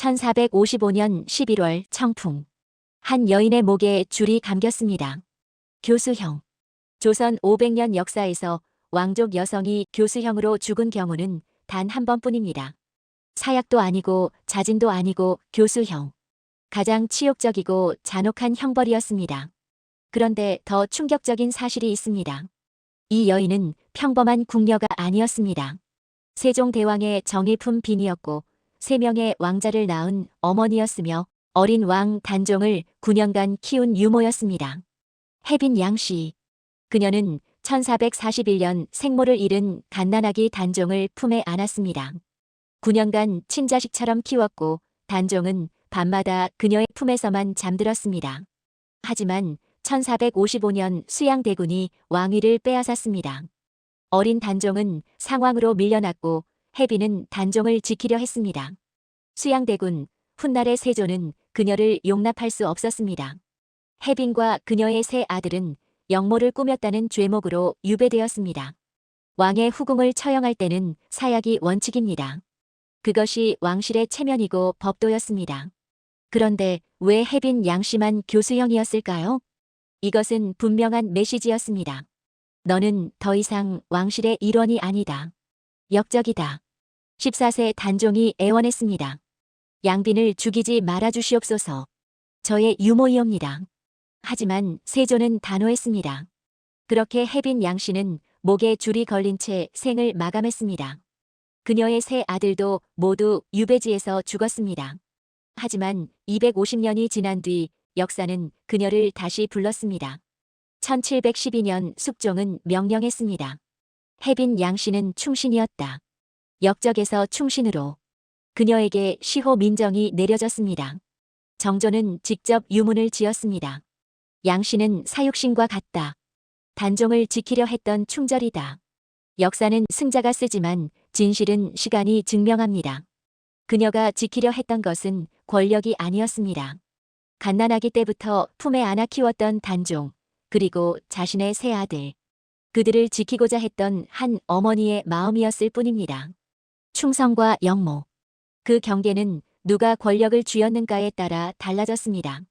1455년 11월 청풍. 한 여인의 목에 줄이 감겼습니다. 교수형. 조선 500년 역사에서 왕족 여성이 교수형으로 죽은 경우는 단 한 번뿐입니다. 사약도 아니고 자진도 아니고 교수형. 가장 치욕적이고 잔혹한 형벌이었습니다. 그런데 더 충격적인 사실이 있습니다. 이 여인은 평범한 궁녀가 아니었습니다. 세종대왕의 정일품 빈이었고 세 명의 왕자를 낳은 어머니였으며 어린 왕 단종을 9년간 키운 유모였습니다. 혜빈 양씨. 그녀는 1441년 생모를 잃은 갓난아기 단종을 품에 안았습니다. 9년간 친자식처럼 키웠고 단종은 밤마다 그녀의 품에서만 잠들었습니다. 하지만 1455년 수양대군이 왕위를 빼앗았습니다. 어린 단종은 상황으로 밀려났고 혜빈은 단종을 지키려 했습니다. 수양대군, 훗날의 세조는 그녀를 용납할 수 없었습니다. 혜빈과 그녀의 세 아들은 영모를 꾸몄다는 죄목으로 유배되었습니다. 왕의 후궁을 처형할 때는 사약이 원칙입니다. 그것이 왕실의 체면이고 법도였습니다. 그런데 왜 혜빈 양씨만 교수형이었을까요? 이것은 분명한 메시지였습니다. 너는 더 이상 왕실의 일원이 아니다. 역적이다. 14세 단종이 애원했습니다. 양빈을 죽이지 말아주시옵소서. 저의 유모이옵니다. 하지만 세조는 단호했습니다. 그렇게 혜빈 양씨는 목에 줄이 걸린 채 생을 마감했습니다. 그녀의 세 아들도 모두 유배지에서 죽었습니다. 하지만 250년이 지난 뒤 역사는 그녀를 다시 불렀습니다. 1712년 숙종은 명령했습니다. 혜빈 양씨는 충신이었다. 역적에서 충신으로 그녀에게 시호 민정이 내려졌습니다. 정조는 직접 유문을 지었습니다. 양씨는 사육신과 같다. 단종을 지키려 했던 충절이다. 역사는 승자가 쓰지만 진실은 시간이 증명합니다. 그녀가 지키려 했던 것은 권력이 아니었습니다. 갓난아기 때부터 품에 안아 키웠던 단종, 그리고 자신의 세 아들. 그들을 지키고자 했던 한 어머니의 마음이었을 뿐입니다. 충성과 영모. 그 경계는 누가 권력을 쥐었는가에 따라 달라졌습니다.